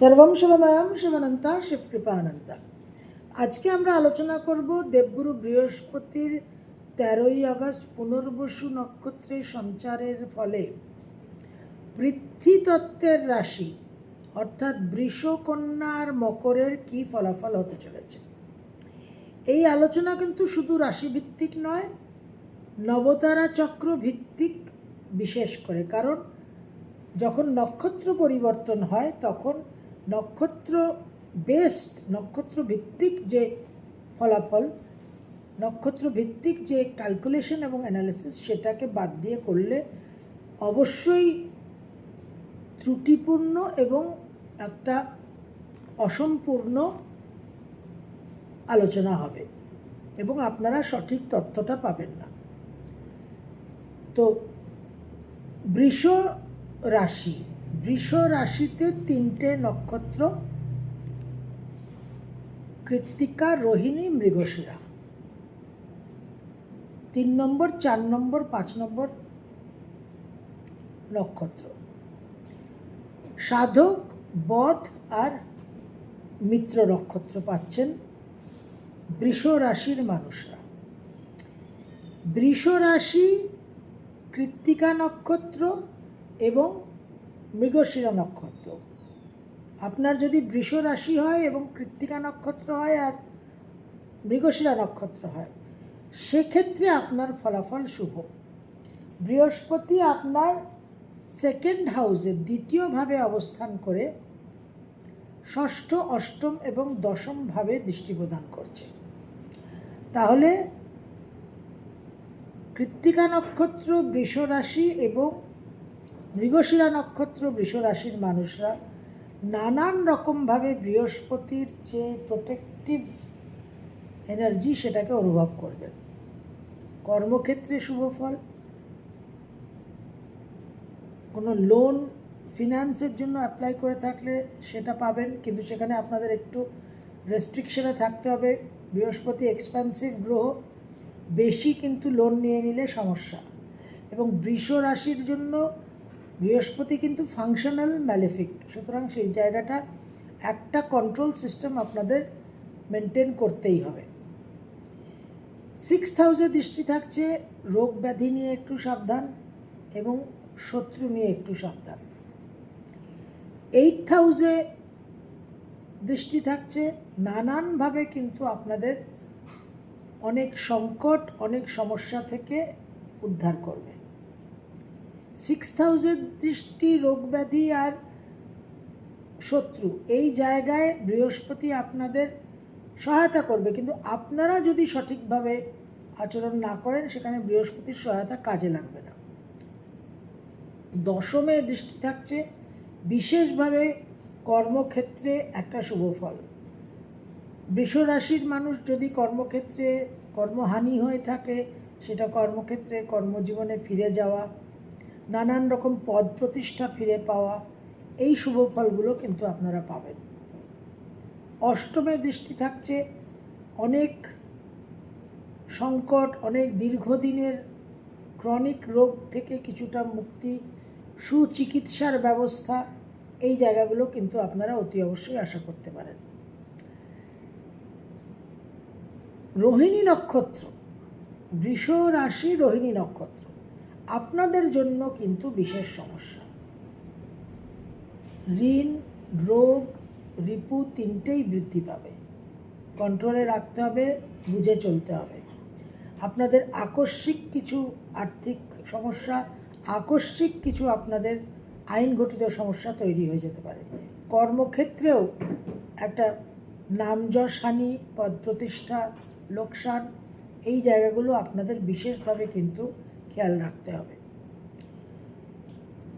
সর্বম শিবময়ম শিবানন্তা শিবকৃপানন্তা। আজকে আমরা আলোচনা করব দেবগুরু বৃহস্পতির তেরোই আগস্ট পুনর্বসু নক্ষত্রের সঞ্চারের ফলে পৃথ্বীতত্ত্বের রাশি, অর্থাৎ বৃষ কন্যা আর মকরের কি ফলাফল হতে চলেছে। এই আলোচনা কিন্তু শুধু রাশিভিত্তিক নয়, নবতারা চক্র ভিত্তিক বিশেষ করে, কারণ যখন নক্ষত্র পরিবর্তন হয়, তখন নক্ষত্র বেস্ট, নক্ষত্র ভিত্তিক যে ফলাফল, নক্ষত্র ভিত্তিক যে ক্যালকুলেশন এবং অ্যানালিসিস সেটাকে বাদ দিয়ে করলে অবশ্যই ত্রুটিপূর্ণ এবং একটা অসম্পূর্ণ আলোচনা হবে এবং আপনারা সঠিক তথ্যটা পাবেন না। তো বৃষ রাশি বৃষ রাশিতে তিনটে নক্ষত্র, কৃত্তিকা, রোহিণী, মৃগশিরা। তিন নম্বর, চার নম্বর, পাঁচ নম্বর নক্ষত্র। সাধক, বধ আর মিত্র নক্ষত্র পাচ্ছেন বৃষ রাশির মানুষরা। বৃষ রাশি কৃত্তিকা নক্ষত্র এবং মৃগশিরা নক্ষত্র। আপনার যদি বৃষ রাশি হয় এবং কৃত্তিকা নক্ষত্র হয় আর মৃগশিরা নক্ষত্র হয়, সেক্ষেত্রে আপনার ফলাফল শুভ। বৃহস্পতি আপনার সেকেন্ড হাউসে দ্বিতীয়ভাবে অবস্থান করে ষষ্ঠ, অষ্টম এবং দশমভাবে দৃষ্টি প্রদান করছে। তাহলে কৃত্তিকা নক্ষত্র, বৃষ রাশি এবং মৃগশিরা নক্ষত্র বৃষ রাশির মানুষরা নানান রকমভাবে বৃহস্পতির যে প্রোটেক্টিভ এনার্জি সেটাকে অনুভব করবেন। কর্মক্ষেত্রে শুভ ফল। কোনো লোন ফিনান্সের জন্য অ্যাপ্লাই করে থাকলে সেটা পাবেন, কিন্তু সেখানে আপনাদের একটু রেস্ট্রিকশনে থাকতে হবে। বৃহস্পতি এক্সপেন্সিভ গ্রহ, বেশি কিন্তু লোন নিয়ে নিলে সমস্যা। এবং বৃষ রাশির জন্য বৃহস্পতি কিন্তু ফাংশনাল ম্যালিফিক সুতরাং সেই জায়গাটা একটা কন্ট্রোল সিস্টেম আপনাদের মেনটেন করতেই হবে। সিক্স হাউসে দৃষ্টি থাকছে, রোগ ব্যাধি নিয়ে একটু সাবধান এবং শত্রু নিয়ে একটু সাবধান। এইট হাউসে দৃষ্টি থাকছে, নানানভাবে কিন্তু আপনাদের অনেক সংকট, অনেক সমস্যা থেকে উদ্ধার করবে। সিক্স হাউসের দৃষ্টি রোগ ব্যাধি আর শত্রু। এই জায়গায় বৃহস্পতি আপনাদের সহায়তা করবে। কিন্তু আপনারা যদি সঠিকভাবে আচরণ না করেন, সেখানে বৃহস্পতির সহায়তা কাজে লাগবে না। দশমে দৃষ্টি থাকছে, বিশেষভাবে কর্মক্ষেত্রে একটা শুভ ফল। রাশির মানুষ যদি কর্মক্ষেত্রে কর্মহানি হয়ে থাকে, সেটা কর্মক্ষেত্রে কর্মজীবনে ফিরে যাওয়া নানান রকম পদ প্রতিষ্ঠা ফিরে পাওয়া, এই শুভ ফলগুলো কিন্তু আপনারা পাবেন। অষ্টমে দৃষ্টি থাকছে অনেক সংকট, অনেক দীর্ঘদিনের ক্রনিক রোগ থেকে কিছুটা মুক্তি, সুচিকিৎসার ব্যবস্থা, এই জায়গাগুলো কিন্তু আপনারা অতি অবশ্যই আশা করতে পারেন। রোহিণী নক্ষত্র, বৃষ রাশি রোহিণী নক্ষত্র। আপনাদের জন্য কিন্তু বিশেষ সমস্যা। ঋণ, রোগ, রিপু তিনটেই বৃদ্ধি পাবে। কন্ট্রোলে রাখতে হবে, বুঝে চলতে হবে। আপনাদের আকস্মিক কিছু আর্থিক সমস্যা, আকস্মিক কিছু আপনাদের আইনঘটিত সমস্যা তৈরি হয়ে যেতে পারে। কর্মক্ষেত্রেও একটা নামযশ হানি পদ প্রতিষ্ঠা লোকসান, এই জায়গাগুলো আপনাদের বিশেষভাবে কিন্তু খেয়াল রাখতে হবে।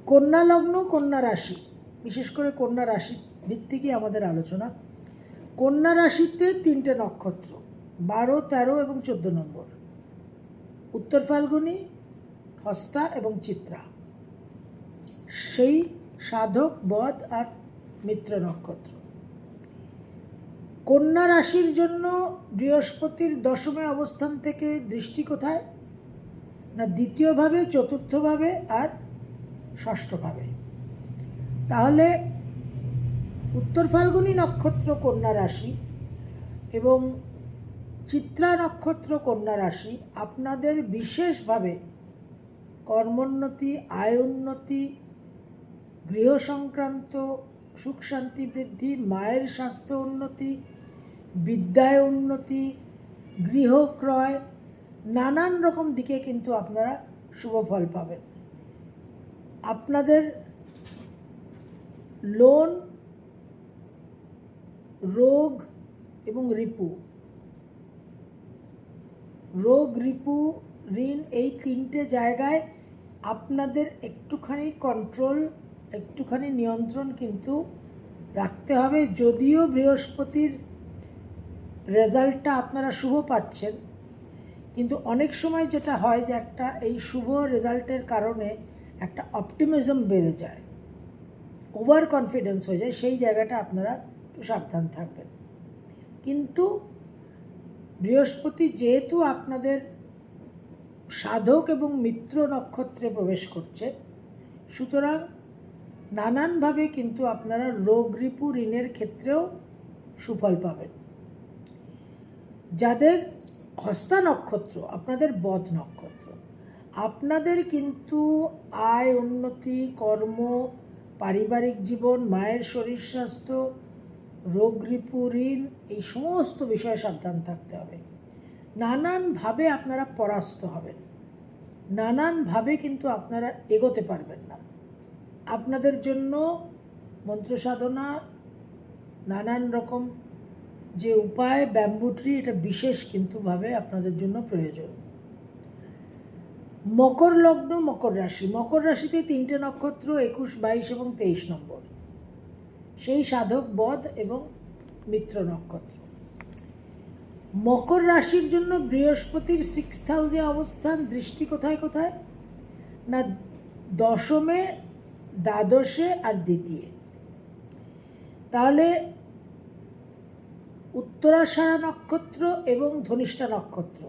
কন্যা লগ্ন, কন্যা রাশি, বিশেষ করে কন্যা রাশি ভিত্তিকই আমাদের আলোচনা। কন্যা রাশিতে তিনটে নক্ষত্র, বারো, তেরো এবং চোদ্দ নম্বর। উত্তর ফাল্গুনি, হস্তা এবং চিত্রা। সেই সাধক, বধ আর মিত্র নক্ষত্র। কন্যা রাশির জন্য বৃহস্পতির দশমে অবস্থান থেকে দৃষ্টি কোথায়? না দ্বিতীয়ভাবে, চতুর্থভাবে আর ষষ্ঠভাবে। তাহলে উত্তর ফাল্গুনী নক্ষত্র, কন্যা রাশি এবং চিত্রা নক্ষত্র, কন্যা রাশি আপনাদের বিশেষভাবে কর্মোন্নতি আয় উন্নতি গৃহ সংক্রান্ত সুখ শান্তি বৃদ্ধি, মায়ের স্বাস্থ্য উন্নতি, বিদ্যায় উন্নতি, গৃহ ক্রয় নানান রকম দিকে কিন্তু আপনারা শুভ ফল পাবেন। আপনাদের লোন, রোগ এবং রিপু। রোগ, রিপু, ঋণ এই তিনটে জায়গায় আপনাদের একটুখানি কন্ট্রোল একটুখানি নিয়ন্ত্রণ কিন্তু রাখতে হবে। যদিও বৃহস্পতির রেজাল্টটা আপনারা শুভ পাচ্ছেন কিন্তু অনেক সময় যেটা হয় যে একটা এই শুভ রেজাল্টের কারণে একটা অপটিমিজম বেড়ে যায়, ওভার কনফিডেন্স হয়ে যায়, সেই জায়গাটা আপনারা একটু সাবধান থাকবেন। কিন্তু বৃহস্পতি যেহেতু আপনাদের সাধক এবং মিত্র নক্ষত্রে প্রবেশ করছে, সুতরাং নানানভাবে কিন্তু আপনারা রোগ রিপু ঋণের ক্ষেত্রেও সুফল পাবেন। যাদের হস্তা নক্ষত্র, আপনাদের বধ নক্ষত্র। আপনাদের কিন্তু আয়, উন্নতি, কর্ম, পারিবারিক জীবন, মায়ের শরীর স্বাস্থ্য, রোগ, রিপু, ঋণ, এই সমস্ত বিষয়ে সাবধান থাকতে হবে। নানানভাবে আপনারা পরাস্ত হবেন। নানানভাবে কিন্তু আপনারা এগোতে পারবেন না। আপনাদের জন্য মন্ত্র সাধনা নানান রকম যে উপায় ব্যাম্বু ট্রি এটা বিশেষ কিন্তু ভাবে আপনাদের জন্য প্রয়োজন। মকর লগ্ন, মকর রাশি। মকর রাশিতে তিনটে নক্ষত্র, একুশ, বাইশ এবং তেইশ নম্বর। সেই সাধক, বধ এবং মিত্র নক্ষত্র। মকর রাশির জন্য বৃহস্পতির সিক্স হাউসে অবস্থান। দৃষ্টি কোথায় কোথায়? না দশমে, দ্বাদশে আর দ্বিতীয়। তাহলে উত্তরাষাঢ়া নক্ষত্র এবং ধনিষ্ঠা নক্ষত্র।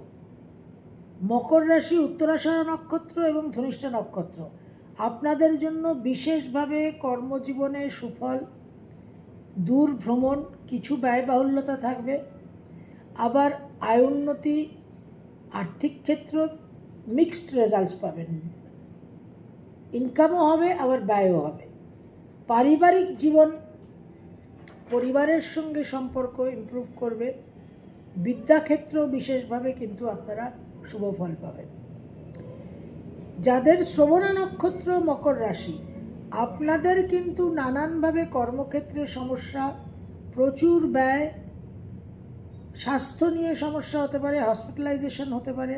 মকর রাশি উত্তরাষাঢ়া নক্ষত্র এবং ধনিষ্ঠা নক্ষত্র। আপনাদের জন্য বিশেষভাবে কর্মজীবনে সুফল দূর ভ্রমণ কিছু ব্যয়বাহুল্যতা থাকবে। আবার আয় উন্নতি, আর্থিক ক্ষেত্র মিক্সড রেজাল্টস পাবেন। ইনকামও হবে, আবার ব্যয়ও হবে। পারিবারিক জীবন পরিবারের সঙ্গে সম্পর্ক ইমপ্রুভ করবে। বিদ্যাক্ষেত্র বিশেষভাবে কিন্তু আপনারা শুভ ফল পাবেন। যাদের শ্রবণা নক্ষত্র মকর রাশি, আপনাদের কিন্তু নানানভাবে কর্মক্ষেত্রে সমস্যা, প্রচুর ব্যয়, স্বাস্থ্য নিয়ে সমস্যা হতে পারে হসপিটালাইজেশন হতে পারে,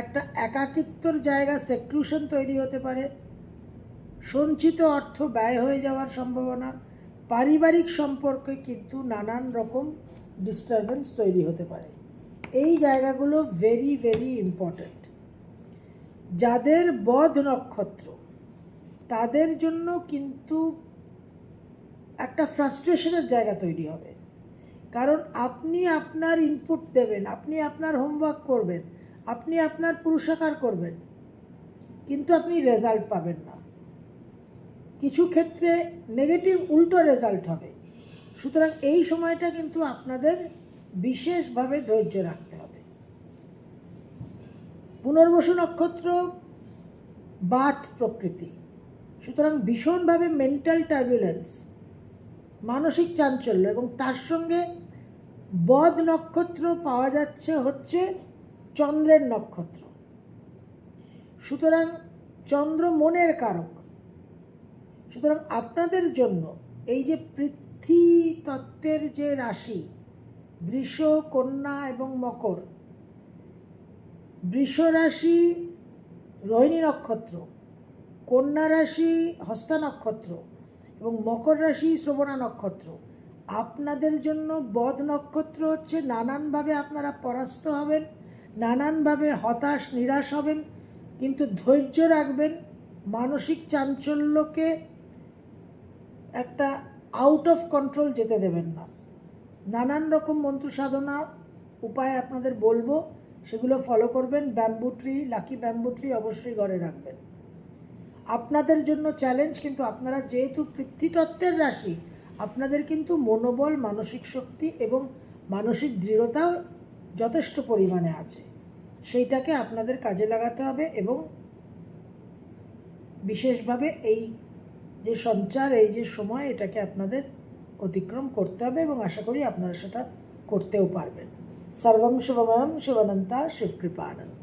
একটা একাকিত্বর জায়গা সেক্লুশন তৈরি হতে পারে, সঞ্চিত অর্থ ব্যয় হয়ে যাওয়ার সম্ভাবনা পারিবারিক সম্পর্কে কিন্তু নানান রকম ডিস্টারবেন্স তৈরি হতে পারে। এই জায়গাগুলো ভেরি ভেরি ইম্পর্ট্যান্ট যাদের বধ নক্ষত্র, তাদের জন্য কিন্তু একটা ফ্রাস্ট্রেশনের জায়গা তৈরি হবে। কারণ আপনি আপনার ইনপুট দেবেন, আপনি আপনার হোমওয়ার্ক করবেন, আপনি আপনার পুরুষাকার করবেন, কিন্তু আপনি রেজাল্ট পাবেন না। কিছু ক্ষেত্রে নেগেটিভ উল্টো রেজাল্ট হবে। সুতরাং এই সময়টা কিন্তু আপনাদের বিশেষভাবে ধৈর্য রাখতে হবে। পুনর্বসু নক্ষত্র, বাত প্রকৃতি। সুতরাং ভীষণভাবে মেন্টাল টার্বুলেন্স মানসিক চাঞ্চল্য এবং তার সঙ্গে বদ নক্ষত্র পাওয়া যাচ্ছে হচ্ছে চন্দ্রের নক্ষত্র। সুতরাং চন্দ্র মনের কারক। সুতরাং আপনাদের জন্য এই যে পৃথ্বী তত্ত্বের যে রাশি, বৃষ, কন্যা এবং মকর, বৃষ রাশি রোহিণী নক্ষত্র, কন্যা রাশি হস্তা নক্ষত্র এবং মকর রাশি শ্রবণা নক্ষত্র, আপনাদের জন্য বধ নক্ষত্র হচ্ছে নানানভাবে আপনারা পরাস্ত হবেন, নানানভাবে হতাশ, নিরাশ হবেন, কিন্তু ধৈর্য রাখবেন, মানসিক চাঞ্চল্যকে একটা আউট অফ কন্ট্রোল যেতে দেবেন না। নানান রকম মন্ত্র সাধনা উপায় আপনাদের বলব, সেগুলো ফলো করবেন bamboo tree lucky bamboo tree অবশ্যই ঘরে রাখবেন। আপনাদের জন্য চ্যালেঞ্জ কিন্তু আপনারা যেহেতু পৃথ্বীতত্ত্বের রাশি, আপনাদের কিন্তু মনোবল, মানসিক শক্তি এবং মানসিক দৃঢ়তা যথেষ্ট পরিমাণে আছে। সেইটাকে আপনাদের কাজে লাগাতে হবে এবং বিশেষভাবে এই যে সঞ্চার, এই যে সময়, এটাকে আপনাদের অতিক্রম করতে হবে এবং আশা করি আপনারা সেটা করতেও পারবেন। সর্বম শিবনন্তা শিবানন্তা শিবকৃপানন্দ।